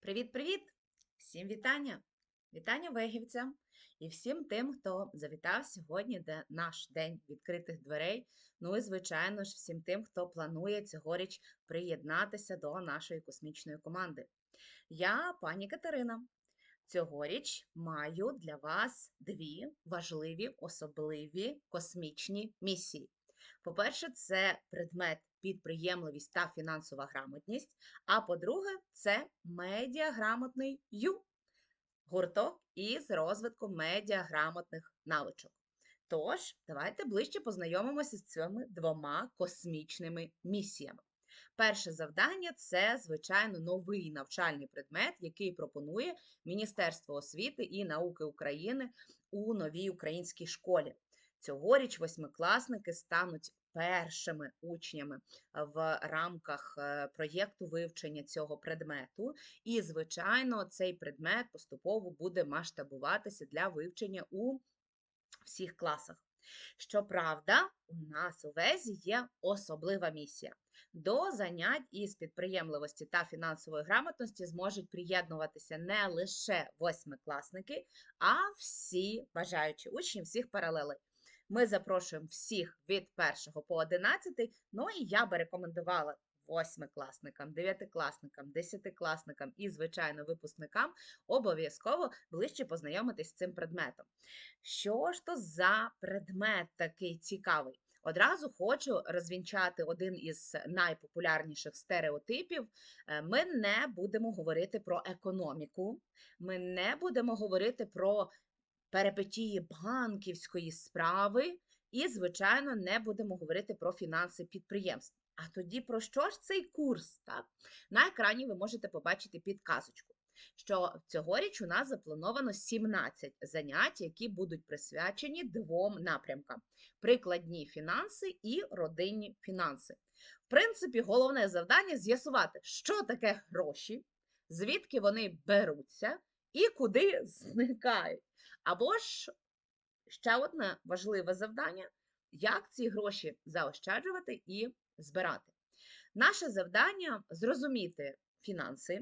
Привіт-привіт! Всім вітання! Вітання вегівцям і всім тим, хто завітав сьогодні де наш день відкритих дверей. Ну і, звичайно ж, всім тим, хто планує цьогоріч приєднатися до нашої космічної команди. Я пані Катерина. Цьогоріч маю для вас дві важливі особливі космічні місії. По-перше, це предмет підприємливість та фінансова грамотність. А по-друге, це медіаграмотний Ю гурток із розвитку медіаграмотних навичок. Тож, давайте ближче познайомимося з цими двома космічними місіями. Перше завдання це, звичайно, новий навчальний предмет, який пропонує Міністерство освіти і науки України у новій українській школі. Цьогоріч восьмикласники стануть першими учнями в рамках е, проєкту вивчення цього предмету. І, звичайно, цей предмет поступово буде масштабуватися для вивчення у всіх класах. Щоправда, у нас у везі є особлива місія. До занять із підприємливості та фінансової грамотності зможуть приєднуватися не лише восьмикласники, а всі бажаючі учні всіх паралелей. Ми запрошуємо всіх від 1 по 11, ну і я би рекомендувала восьмикласникам, дев'ятикласникам, десятикласникам і, звичайно, випускникам обов'язково ближче познайомитись з цим предметом. Що ж то за предмет такий цікавий? Одразу хочу розвінчати один із найпопулярніших стереотипів. Е, ми не будемо говорити про економіку, ми не будемо говорити про перипетії банківської справи, і, звичайно, не будемо говорити про фінанси підприємств. А тоді про що ж цей курс? Так? На екрані ви можете побачити підказочку, що цьогоріч у нас заплановано 17 занять, які будуть присвячені двом напрямкам: прикладні фінанси і родинні фінанси. В принципі, головне завдання з'ясувати, що таке гроші, звідки вони беруться і куди зникають. Або ж ще одне важливе завдання, як ці гроші заощаджувати і збирати. Наше завдання зрозуміти фінанси,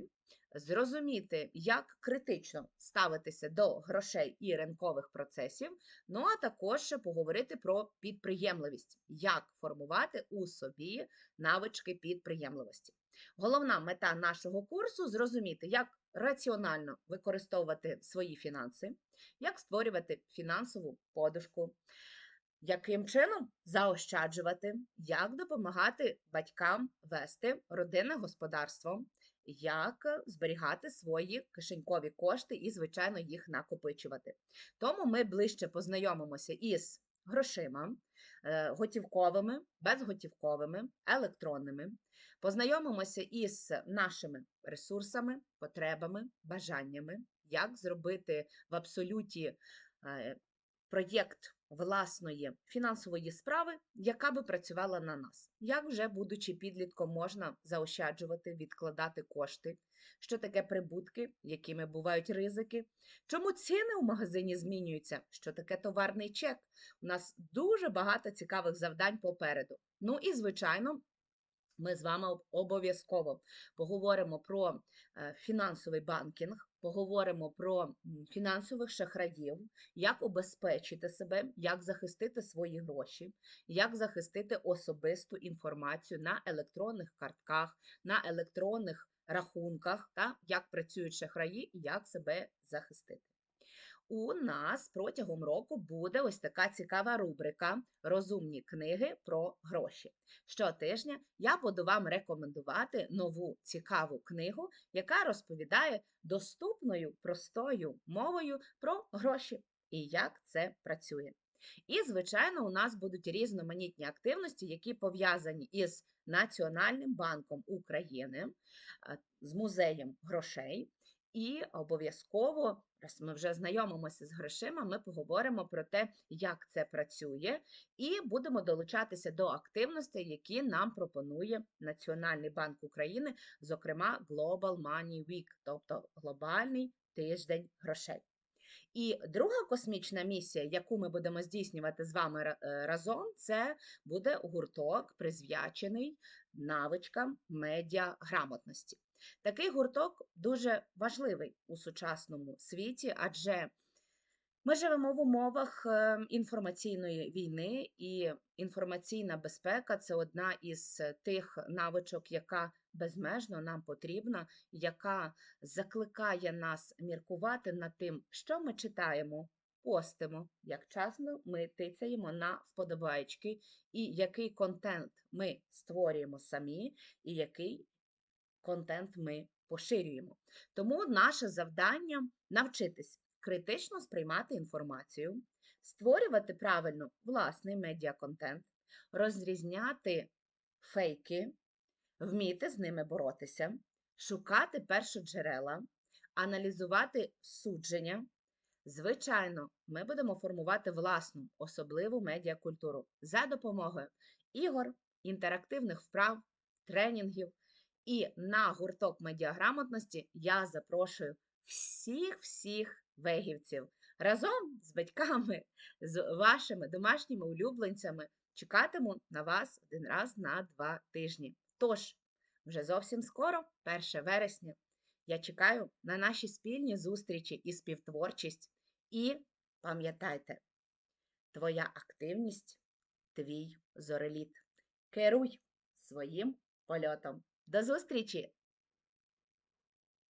зрозуміти, як критично ставитися до грошей і ринкових процесів, ну а також поговорити про підприємливість, як формувати у собі навички підприємливості. Головна мета нашого курсу зрозуміти, як раціонально використовувати свої фінанси, як створювати фінансову подушку, яким чином заощаджувати, як допомагати батькам вести родинне господарство, як зберігати свої кишенькові кошти і, звичайно, їх накопичувати. Тому ми ближче познайомимося із грошима, е, готівковими, безготівковими, електронними. Познайомимося із нашими ресурсами, потребами, бажаннями, як зробити в абсолюті е, проєкт власної фінансової справи, яка би працювала на нас. Як вже, будучи підлітком, можна заощаджувати, відкладати кошти, що таке прибутки, якими бувають ризики, чому ціни у магазині змінюються, що таке товарний чек. У нас дуже багато цікавих завдань попереду. Ну і, звичайно, ми з вами обов'язково поговоримо про е, фінансовий банкінг, поговоримо про фінансових шахраїв, як убезпечити себе, як захистити свої гроші, як захистити особисту інформацію на електронних картках, на електронних рахунках, та як працюють шахраї і як себе захистити у нас протягом року буде ось така цікава рубрика Розумні книги про гроші. Щотижня я буду вам рекомендувати нову цікаву книгу, яка розповідає доступною простою мовою про гроші і як це працює. І, звичайно, у нас будуть різноманітні активності, які пов'язані із Національним банком України, з музеєм грошей. І обов'язково, раз ми вже знайомимося з грошима, ми поговоримо про те, як це працює, і будемо долучатися до активностей, які нам пропонує Національний банк України, зокрема Global Money Week, тобто глобальний тиждень грошей. І друга космічна місія, яку ми будемо здійснювати з вами е, разом, це буде гурток, присвячений навичкам медіаграмотності. Такий гурток дуже важливий у сучасному світі, адже ми живемо в умовах е, інформаційної війни, і інформаційна безпека це одна із тих навичок, яка безмежно нам потрібна, яка закликає нас міркувати над тим, що ми читаємо, постимо, як часто ми тицяємо на вподобайки, і який контент ми створюємо самі, і який контент ми поширюємо. Тому наше завдання навчитись критично сприймати інформацію, створювати правильно власний медіаконтент, розрізняти фейки, вміти з ними боротися, шукати першоджерела, аналізувати судження. Звичайно, ми будемо формувати власну особливу медіакультуру за допомогою ігор, інтерактивних вправ, тренінгів. І на гурток медіаграмотності я запрошую всіх-всіх вегівців разом з батьками, з вашими домашніми улюбленцями чекатиму на вас один раз на два тижні. Тож, вже зовсім скоро, 1 вересня, я чекаю на наші спільні зустрічі і співтворчість. І пам'ятайте, твоя активність твій зореліт. Керуй своїм польотом. До зустрічі!